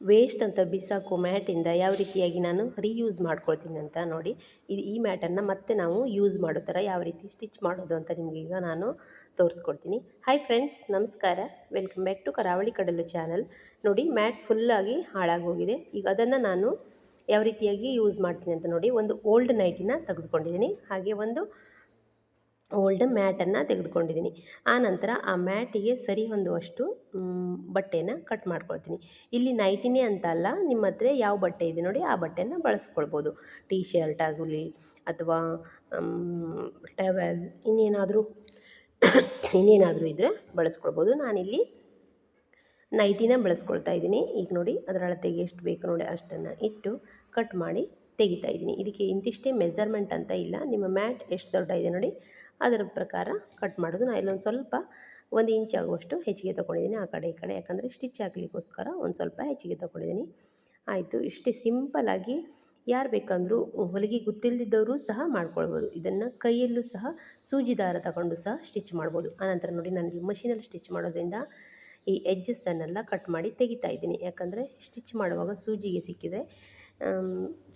Waste ಅಂತ ಬಿಸಾಕೋ ಮ್ಯಾಟಿಂದ ಯಾವ ರೀತಿಯಾಗಿ ನಾನು ರೀಯೂಸ್ ಮಾಡ್ಕೊಳ್ತೀನಿ ಅಂತ ನೋಡಿ. ಇದು ಈ ಮ್ಯಾಟನ್ನು ಮತ್ತೆ ನಾವು ಯೂಸ್ ಮಾಡೋ ಥರ ಯಾವ ರೀತಿ ಸ್ಟಿಚ್ ಮಾಡೋದು ಅಂತ ನಿಮಗೆ ಈಗ ನಾನು ತೋರಿಸ್ಕೊಡ್ತೀನಿ. ಹಾಯ್ ಫ್ರೆಂಡ್ಸ್ ನಮಸ್ಕಾರ. Welcome back to Karavali Kadalu channel ನೋಡಿ, ಮ್ಯಾಟ್ ಫುಲ್ಲಾಗಿ ಹಾಳಾಗೋಗಿದೆ. ಈಗ ಅದನ್ನು ನಾನು ಯಾವ ರೀತಿಯಾಗಿ ಯೂಸ್ ಮಾಡ್ತೀನಿ ಅಂತ ನೋಡಿ, ಒಂದು ಓಲ್ಡ್ ನೈಟಿನ ತೆಗೆದುಕೊಂಡಿದ್ದೀನಿ. ಹಾಗೆ ಒಂದು ಓಲ್ಡ್ ಮ್ಯಾಟನ್ನು ತೆಗೆದುಕೊಂಡಿದ್ದೀನಿ. ಆನಂತರ ಆ ಮ್ಯಾಟಿಗೆ ಸರಿ ಹೊಂದುವಷ್ಟು ಬಟ್ಟೆನ ಕಟ್ ಮಾಡ್ಕೊಳ್ತೀನಿ. ಇಲ್ಲಿ ನೈಟಿನೇ ಅಂತ ಅಲ್ಲ, ನಿಮ್ಮ ಹತ್ರ ಯಾವ ಬಟ್ಟೆ ಇದೆ ನೋಡಿ, ಆ ಬಟ್ಟೆನ ಬಳಸ್ಕೊಳ್ಬೋದು. ಟೀ ಶರ್ಟ್ ಆಗಲಿ ಅಥವಾ ಟವೆಲ್ ಇನ್ನೇನಾದರೂ ಇನ್ನೇನಾದರೂ ಇದ್ದರೆ ಬಳಸ್ಕೊಳ್ಬೋದು. ನಾನಿಲ್ಲಿ ನೈಟಿನ ಬಳಸ್ಕೊಳ್ತಾ ಇದ್ದೀನಿ. ಈಗ ನೋಡಿ ಅದರ ಅಳತೆಗೆ ಎಷ್ಟು ಬೇಕು ನೋಡಿ, ಅಷ್ಟನ್ನು ಇಟ್ಟು ಕಟ್ ಮಾಡಿ ತೆಗಿತಾ ಇದ್ದೀನಿ. ಇದಕ್ಕೆ ಇಂತಿಷ್ಟೇ ಮೆಸರ್ಮೆಂಟ್ ಅಂತ ಇಲ್ಲ. ನಿಮ್ಮ ಮ್ಯಾಟ್ ಎಷ್ಟು ದೊಡ್ಡ ಇದೆ ನೋಡಿ, ಅದರ ಪ್ರಕಾರ ಕಟ್ ಮಾಡೋದು. ನಾನು ಇಲ್ಲೊಂದು ಸ್ವಲ್ಪ ಒಂದು ಇಂಚ್ ಆಗುವಷ್ಟು ಹೆಚ್ಚಿಗೆ ತೊಗೊಂಡಿದ್ದೀನಿ ಆ ಕಡೆ ಈ ಕಡೆ. ಯಾಕಂದರೆ ಸ್ಟಿಚ್ ಹಾಕ್ಲಿಕ್ಕೋಸ್ಕರ ಒಂದು ಸ್ವಲ್ಪ ಹೆಚ್ಚಿಗೆ ತೊಗೊಂಡಿದ್ದೀನಿ. ಆಯಿತು, ಇಷ್ಟೇ ಸಿಂಪಲ್ಲಾಗಿ ಯಾರು ಬೇಕಂದರೂ ಹೊಲಿಗೆ ಗೊತ್ತಿಲ್ಲದಿದ್ದವರು ಸಹ ಮಾಡ್ಕೊಳ್ಬೋದು. ಇದನ್ನು ಕೈಯಲ್ಲೂ ಸಹ ಸೂಜಿ ದಾರ ತಗೊಂಡು ಸಹ ಸ್ಟಿಚ್ ಮಾಡ್ಬೋದು. ಆನಂತರ ನೋಡಿ ನಾನು ಇಲ್ಲಿ ಮಷಿನಲ್ಲಿ ಸ್ಟಿಚ್ ಮಾಡೋದ್ರಿಂದ ಈ ಎಡ್ಜಸ್ಸನ್ನೆಲ್ಲ ಕಟ್ ಮಾಡಿ ತೆಗಿತಾ ಇದ್ದೀನಿ. ಯಾಕಂದರೆ ಸ್ಟಿಚ್ ಮಾಡುವಾಗ ಸೂಜಿಗೆ ಸಿಕ್ಕಿದೆ.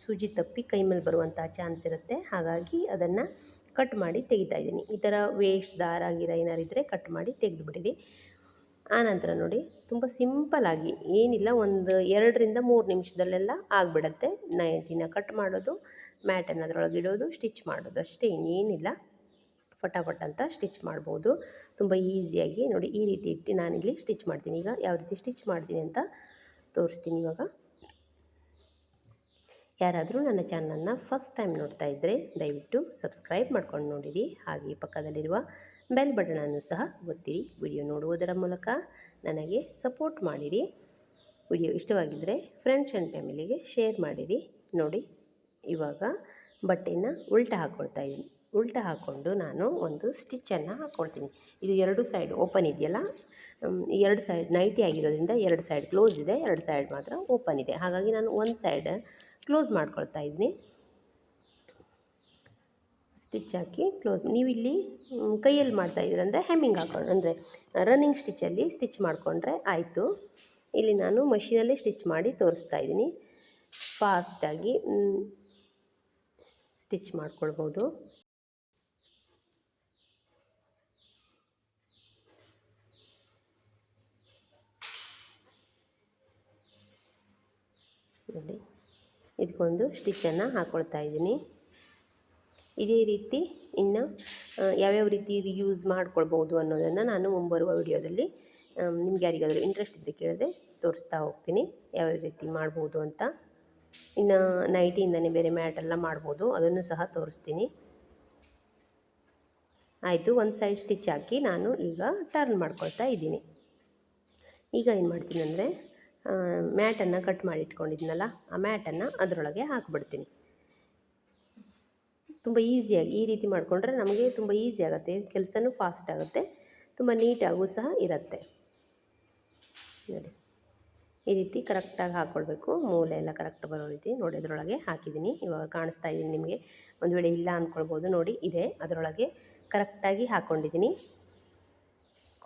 ಸೂಜಿ ತಪ್ಪಿ ಕೈ ಮೇಲೆ ಬರುವಂಥ ಚಾನ್ಸ್ ಇರುತ್ತೆ. ಹಾಗಾಗಿ ಅದನ್ನು ಕಟ್ ಮಾಡಿ ತೆಗಿತಾ ಇದ್ದೀನಿ. ಈ ಥರ ವೇಸ್ಟ್ ದಾರ ಗಿರ ಏನಾರು ಇದ್ದರೆ ಕಟ್ ಮಾಡಿ ತೆಗೆದುಬಿಟ್ಟಿದೆ. ಆನಂತರ ನೋಡಿ, ತುಂಬ ಸಿಂಪಲಾಗಿ ಏನಿಲ್ಲ, ಒಂದು ಎರಡರಿಂದ ಮೂರು ನಿಮಿಷದಲ್ಲೆಲ್ಲ ಆಗಿಬಿಡತ್ತೆ. ನೈಟಿನ ಕಟ್ ಮಾಡೋದು ಮ್ಯಾಟನ್ನು ಅದರೊಳಗೆ ಇಡೋದು ಸ್ಟಿಚ್ ಮಾಡೋದು ಅಷ್ಟೇ, ಇನ್ನೇನಿಲ್ಲ. ಫಟಾಫಟ್ ಅಂತ ಸ್ಟಿಚ್ ಮಾಡ್ಬೋದು. ತುಂಬ ಈಸಿಯಾಗಿ ನೋಡಿ, ಈ ರೀತಿ ಇಟ್ಟು ನಾನಿಲ್ಲಿ ಸ್ಟಿಚ್ ಮಾಡ್ತೀನಿ. ಈಗ ಯಾವ ರೀತಿ ಸ್ಟಿಚ್ ಮಾಡ್ತೀನಿ ಅಂತ ತೋರಿಸ್ತೀನಿ ಇವಾಗ. ಯಾರಾದರೂ ನನ್ನ ಚಾನಲನ್ನು ಫಸ್ಟ್ ಟೈಮ್ ನೋಡ್ತಾ ಇದ್ದರೆ ದಯವಿಟ್ಟು ಸಬ್ಸ್ಕ್ರೈಬ್ ಮಾಡ್ಕೊಂಡು ನೋಡಿರಿ. ಹಾಗೆ ಪಕ್ಕದಲ್ಲಿರುವ ಬೆಲ್ ಬಟನನ್ನು ಸಹ ಒತ್ತಿರಿ. ವಿಡಿಯೋ ನೋಡುವುದರ ಮೂಲಕ ನನಗೆ ಸಪೋರ್ಟ್ ಮಾಡಿರಿ. ವಿಡಿಯೋ ಇಷ್ಟವಾಗಿದ್ದರೆ ಫ್ರೆಂಡ್ಸ್ ಆ್ಯಂಡ್ ಫ್ಯಾಮಿಲಿಗೆ ಶೇರ್ ಮಾಡಿರಿ. ನೋಡಿ, ಇವಾಗ ಬಟ್ಟೆನ ಉಲ್ಟಾ ಹಾಕ್ಕೊಳ್ತಾ ಇದ್ದೀನಿ. ಉಲ್ಟ ಹಾಕ್ಕೊಂಡು ನಾನು ಒಂದು ಸ್ಟಿಚ್ಚನ್ನು ಹಾಕ್ಕೊಳ್ತೀನಿ ಇದು ಎರಡು ಸೈಡ್ ಓಪನ್ ಇದೆಯಲ್ಲ? ಎರಡು ಸೈಡ್ ನೈಟಿ ಆಗಿರೋದ್ರಿಂದ ಎರಡು ಸೈಡ್ ಕ್ಲೋಸ್ ಇದೆ, ಎರಡು ಸೈಡ್ ಮಾತ್ರ ಓಪನ್ ಇದೆ. ಹಾಗಾಗಿ ನಾನು ಒಂದು ಸೈಡ್ ಕ್ಲೋಸ್ ಮಾಡ್ಕೊಳ್ತಾ ಇದ್ದೀನಿ. ಸ್ಟಿಚ್ ಹಾಕಿ ಕ್ಲೋಸ್ ನೀವು ಇಲ್ಲಿ ಕೈಯಲ್ಲಿ ಮಾಡ್ತಾ ಇದ್ದೀರ ಅಂದರೆ ಹೆಮ್ಮಿಂಗ್ ಹಾಕೊಂಡು, ಅಂದರೆ ರನ್ನಿಂಗ್ ಸ್ಟಿಚ್ಚಲ್ಲಿ ಸ್ಟಿಚ್ ಮಾಡಿಕೊಂಡ್ರೆ ಆಯಿತು. ಇಲ್ಲಿ ನಾನು ಮಷೀನಲ್ಲೇ ಸ್ಟಿಚ್ ಮಾಡಿ ತೋರಿಸ್ತಾ ಇದ್ದೀನಿ. ಫಾಸ್ಟಾಗಿ ಸ್ಟಿಚ್ ಮಾಡ್ಕೊಳ್ಬೋದು. ನೋಡಿ ಇದಕ್ಕೊಂದು ಸ್ಟಿಚ್ಚನ್ನು ಹಾಕ್ಕೊಳ್ತಾ ಇದ್ದೀನಿ. ಇದೇ ರೀತಿ ಇನ್ನು ಯಾವ್ಯಾವ ರೀತಿ ಇದು ಯೂಸ್ ಮಾಡ್ಕೊಳ್ಬೋದು ಅನ್ನೋದನ್ನು ನಾನು ಮುಂಬರುವ ವಿಡಿಯೋದಲ್ಲಿ ನಿಮ್ಗೆ ಯಾರಿಗಾದರೂ ಇಂಟ್ರೆಸ್ಟ್ ಇದ್ದರೆ ಕೇಳಿದ್ರೆ ತೋರಿಸ್ತಾ ಹೋಗ್ತೀನಿ, ಯಾವ್ಯಾವ ರೀತಿ ಮಾಡ್ಬೋದು ಅಂತ. ಇನ್ನು ನೈಟಿಯಿಂದನೇ ಬೇರೆ ಮ್ಯಾಟೆಲ್ಲ ಮಾಡ್ಬೋದು, ಅದನ್ನು ಸಹ ತೋರಿಸ್ತೀನಿ. ಆಯಿತು, ಒಂದು ಸೈಡ್ ಸ್ಟಿಚ್ ಹಾಕಿ ನಾನು ಈಗ ಟರ್ನ್ ಮಾಡ್ಕೊಳ್ತಾ ಇದ್ದೀನಿ. ಈಗ ಏನು ಮಾಡ್ತೀನಿ ಅಂದರೆ ಮ್ಯಾಟನ್ನು ಕಟ್ ಮಾಡಿ ಇಟ್ಕೊಂಡಿದ್ನಲ್ಲ ಆ ಮ್ಯಾಟನ್ನು ಅದರೊಳಗೆ ಹಾಕಿಬಿಡ್ತೀನಿ. ತುಂಬ ಈಸಿಯಾಗಿ ಈ ರೀತಿ ಮಾಡಿಕೊಂಡ್ರೆ ನಮಗೆ ತುಂಬ ಈಸಿ ಆಗುತ್ತೆ, ಕೆಲಸನೂ ಫಾಸ್ಟ್ ಆಗುತ್ತೆ, ತುಂಬ ನೀಟಾಗೂ ಸಹ ಇರುತ್ತೆ. ನೋಡಿ, ಈ ರೀತಿ ಕರೆಕ್ಟಾಗಿ ಹಾಕ್ಕೊಳ್ಬೇಕು. ಮೂಲೆ ಎಲ್ಲ ಕರೆಕ್ಟ್ ಬರೋ ರೀತಿ ನೋಡಿ, ಅದರೊಳಗೆ ಹಾಕಿದ್ದೀನಿ. ಇವಾಗ ಕಾಣಿಸ್ತಾ ಇದ್ದೀನಿ ನಿಮಗೆ. ಒಂದು ವೇಳೆ ಇಲ್ಲ ಅಂದ್ಕೊಳ್ಬೋದು ನೋಡಿ, ಇದೆ. ಅದರೊಳಗೆ ಕರೆಕ್ಟಾಗಿ ಹಾಕ್ಕೊಂಡಿದ್ದೀನಿ.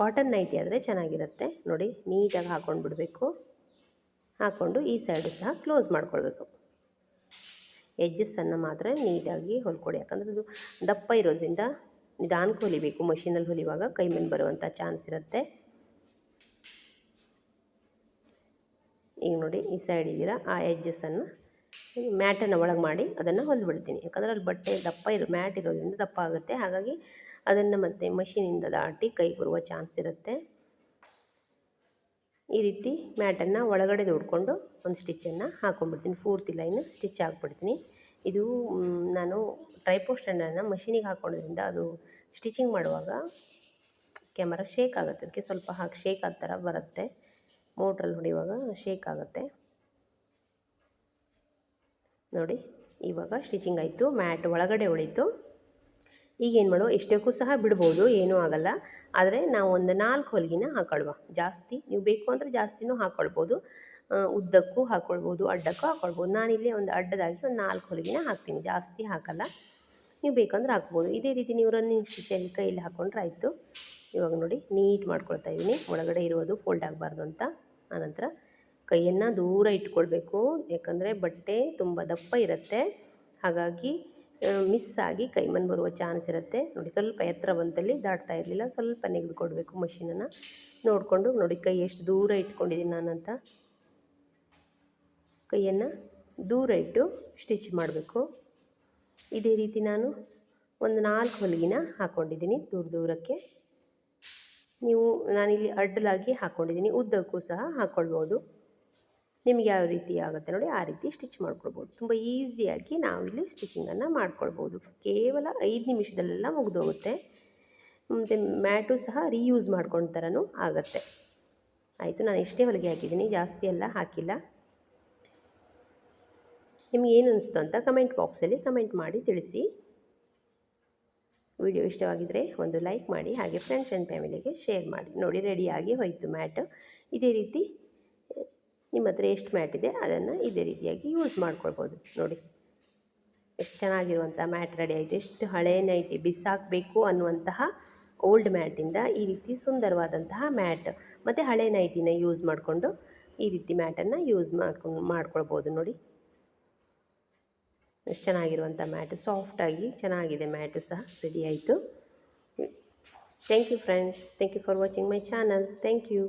ಕಾಟನ್ ನೈಟಿ ಆದರೆ ಚೆನ್ನಾಗಿರುತ್ತೆ. ನೋಡಿ, ನೀಟಾಗಿ ಹಾಕ್ಕೊಂಡು ಬಿಡಬೇಕು ಹಾಕ್ಕೊಂಡು ಈ ಸೈಡು ಸಹ ಕ್ಲೋಸ್ ಮಾಡ್ಕೊಳ್ಬೇಕು. ಎಜ್ಜಸ್ಸನ್ನು ಮಾತ್ರ ನೀಟಾಗಿ ಹೊಲ್ಕೊಡಿ. ಯಾಕಂದರೆ ಅದು ದಪ್ಪ ಇರೋದ್ರಿಂದ ನಿಧಾನಕ್ಕೆ ಹೊಲಿಬೇಕು. ಮಷಿನಲ್ಲಿ ಹೊಲಿಯುವಾಗ ಕೈ ಮೇಲೆ ಬರುವಂಥ ಚಾನ್ಸ್ ಇರುತ್ತೆ. ಈಗ ನೋಡಿ ಈ ಸೈಡ್ ಇದ್ದೀರ ಆ ಎಜ್ಜಸ್ಸನ್ನು ಮ್ಯಾಟನ್ನು ಒಳಗೆ ಮಾಡಿ ಅದನ್ನು ಹೊಲಿಬಿಡ್ತೀನಿ ಯಾಕಂದರೆ ಅಲ್ಲಿ ಬಟ್ಟೆ ದಪ್ಪ ಇರೋ ಮ್ಯಾಟ್ ಇರೋದ್ರಿಂದ ದಪ್ಪ ಆಗುತ್ತೆ. ಹಾಗಾಗಿ ಅದನ್ನು ಮತ್ತೆ ಮಷೀನಿಂದ ದಾಟಿ ಕೈಗೆ ಬರುವ ಚಾನ್ಸ್ ಇರುತ್ತೆ. ಈ ರೀತಿ ಮ್ಯಾಟನ್ನು ಒಳಗಡೆ ದೊಡ್ಕೊಂಡು ಒಂದು ಸ್ಟಿಚ್ಚನ್ನು ಹಾಕ್ಕೊಂಡ್ಬಿಡ್ತೀನಿ ಪೂರ್ತಿ ಲೈನ್ ಸ್ಟಿಚ್ ಹಾಕ್ಬಿಡ್ತೀನಿ ಇದು ನಾನು ಟ್ರೈಪೋ ಸ್ಟ್ಯಾಂಡನ್ನು ಮಷೀನಿಗೆ ಹಾಕ್ಕೊಳ್ಳೋದ್ರಿಂದ ಅದು ಸ್ಟಿಚಿಂಗ್ ಮಾಡುವಾಗ ಕ್ಯಾಮರಾ ಶೇಕ್ ಆಗುತ್ತೆ. ಅದಕ್ಕೆ ಸ್ವಲ್ಪ ಹಾಕಿ ಶೇಕ್ ಆದ ಥರ ಬರುತ್ತೆ. ಮೋಟ್ರಲ್ಲಿ ಹೊಡೆಯುವಾಗ ಶೇಕ್ ಆಗುತ್ತೆ. ನೋಡಿ, ಇವಾಗ ಸ್ಟಿಚಿಂಗ್ ಆಯಿತು. ಮ್ಯಾಟ್ ಒಳಗಡೆ ಉಳಿತು ಈಗ ಏನು ಮಾಡುವ? ಎಷ್ಟಕ್ಕೂ ಸಹ ಬಿಡ್ಬೋದು, ಏನೂ ಆಗಲ್ಲ. ಆದರೆ ನಾವು ಒಂದು ನಾಲ್ಕು ಹೊಲಿಗೆನ ಹಾಕೊಳ್ಳುವ ಜಾಸ್ತಿ ನೀವು ಬೇಕು ಅಂದರೆ ಜಾಸ್ತಿನೂ ಹಾಕ್ಕೊಳ್ಬೋದು ಉದ್ದಕ್ಕೂ ಹಾಕ್ಕೊಳ್ಬೋದು ಅಡ್ಡಕ್ಕೂ ಹಾಕ್ಕೊಳ್ಬೋದು ನಾನಿಲ್ಲಿ ಒಂದು ಅಡ್ಡದಾಗಿ ಒಂದು ನಾಲ್ಕು ಹೊಲಿಗೆನ ಹಾಕ್ತೀನಿ. ಜಾಸ್ತಿ ಹಾಕಲ್ಲ. ನೀವು ಬೇಕಂದ್ರೆ ಹಾಕ್ಬೋದು. ಇದೇ ರೀತಿ ನೀವು ರನ್ನಿಂಗ್ ಸ್ಟಿಚಲ್ಲಿ ಕೈಯಲ್ಲಿ ಹಾಕ್ಕೊಂಡ್ರೆ ಆಯಿತು. ಇವಾಗ ನೋಡಿ, ನೀಟ್ ಮಾಡ್ಕೊಳ್ತಾ ಇದ್ದೀನಿ ಒಳಗಡೆ ಇರೋದು ಫೋಲ್ಡ್ ಆಗಬಾರ್ದು ಅಂತ. ಆನಂತರ ಕೈಯನ್ನು ದೂರ ಇಟ್ಕೊಳ್ಬೇಕು. ಯಾಕಂದರೆ ಬಟ್ಟೆ ತುಂಬ ದಪ್ಪ ಇರುತ್ತೆ. ಹಾಗಾಗಿ ಮಿಸ್ ಆಗಿ ಕೈಮನ್ ಬರುವ ಚಾನ್ಸ್ ಇರುತ್ತೆ. ನೋಡಿ, ಸ್ವಲ್ಪ ಎತ್ತರ ಬಂದಲ್ಲಿ ದಾಟ್ತಾ ಇರಲಿಲ್ಲ. ಸ್ವಲ್ಪ ನೆಗೆದುಕೊಡ್ಬೇಕು ಮಷೀನನ್ನು ನೋಡಿಕೊಂಡು ನೋಡಿ, ಕೈ ಎಷ್ಟು ದೂರ ಇಟ್ಕೊಂಡಿದ್ದೀನಿ ನಾನಂತ. ಕೈಯನ್ನು ದೂರ ಇಟ್ಟು ಸ್ಟಿಚ್ ಮಾಡಬೇಕು. ಇದೇ ರೀತಿ ನಾನು ಒಂದು ನಾಲ್ಕು ಹೊಲಿಗಿನ ಹಾಕ್ಕೊಂಡಿದ್ದೀನಿ ದೂರ ದೂರಕ್ಕೆ. ನೀವು ನಾನಿಲ್ಲಿ ಅಡ್ಡಲಾಗಿ ಹಾಕ್ಕೊಂಡಿದ್ದೀನಿ ಉದ್ದಕ್ಕೂ ಸಹ ಹಾಕ್ಕೊಳ್ಬೋದು ನಿಮಗೆ ಯಾವ ರೀತಿ ಆಗುತ್ತೆ ನೋಡಿ, ಆ ರೀತಿ ಸ್ಟಿಚ್ ಮಾಡ್ಕೊಳ್ಬೋದು ತುಂಬ ಈಸಿಯಾಗಿ ನಾವಿಲ್ಲಿ ಸ್ಟಿಚಿಂಗನ್ನು ಮಾಡ್ಕೊಳ್ಬೋದು. ಕೇವಲ ಐದು ನಿಮಿಷದಲ್ಲೆಲ್ಲ ಮುಗಿದೋಗುತ್ತೆ. ಮತ್ತು ಮ್ಯಾಟು ಸಹ ರೀಯೂಸ್ ಮಾಡ್ಕೊಂಡ ಥರನೂ ಆಗುತ್ತೆ. ಆಯಿತು, ನಾನು ಇಷ್ಟೇ ಹೊಲಿಗೆ ಹಾಕಿದ್ದೀನಿ, ಜಾಸ್ತಿ ಎಲ್ಲ ಹಾಕಿಲ್ಲ. ನಿಮ್ಗೆ ಏನು ಅನಿಸ್ತು ಅಂತ ಕಮೆಂಟ್ ಬಾಕ್ಸಲ್ಲಿ ಕಮೆಂಟ್ ಮಾಡಿ ತಿಳಿಸಿ. ವಿಡಿಯೋ ಇಷ್ಟವಾಗಿದ್ದರೆ ಒಂದು ಲೈಕ್ ಮಾಡಿ, ಹಾಗೆ ಫ್ರೆಂಡ್ಸ್ ಆ್ಯಂಡ್ ಫ್ಯಾಮಿಲಿಗೆ ಶೇರ್ ಮಾಡಿ. ನೋಡಿ, ರೆಡಿಯಾಗಿ ಹೋಯಿತು ಮ್ಯಾಟ್. ಇದೇ ರೀತಿ ನಿಮ್ಮ ಹತ್ರ ಎಷ್ಟು ಮ್ಯಾಟ್ ಇದೆ ಅದನ್ನು ಇದೇ ರೀತಿಯಾಗಿ ಯೂಸ್ ಮಾಡ್ಕೊಳ್ಬೋದು. ನೋಡಿ. ಎಷ್ಟು ಚೆನ್ನಾಗಿರುವಂಥ ಮ್ಯಾಟ್ ರೆಡಿ ಆಯಿತು. ಎಷ್ಟು ಹಳೆ ನೈಟಿ, ಬಿಸಾಕಬೇಕು ಅನ್ನುವಂತಹ ಓಲ್ಡ್ ಮ್ಯಾಟಿಂದ ಈ ರೀತಿ ಸುಂದರವಾದಂತಹ ಮ್ಯಾಟ್. ಮತ್ತು ಹಳೆ ನೈಟಿನ ಯೂಸ್ ಮಾಡಿಕೊಂಡು ಈ ರೀತಿ ಮ್ಯಾಟನ್ನು ಯೂಸ್ ಮಾಡ್ಕೊಂಡು ಮಾಡ್ಕೊಳ್ಬೋದು ನೋಡಿ. ಎಷ್ಟು ಚೆನ್ನಾಗಿರುವಂಥ ಮ್ಯಾಟ್. ಸಾಫ್ಟಾಗಿ ಚೆನ್ನಾಗಿದೆ ಮ್ಯಾಟು ಸಹ ರೆಡಿ ಆಯಿತು. Thank you friends. Thank you for watching my channel. Thank you.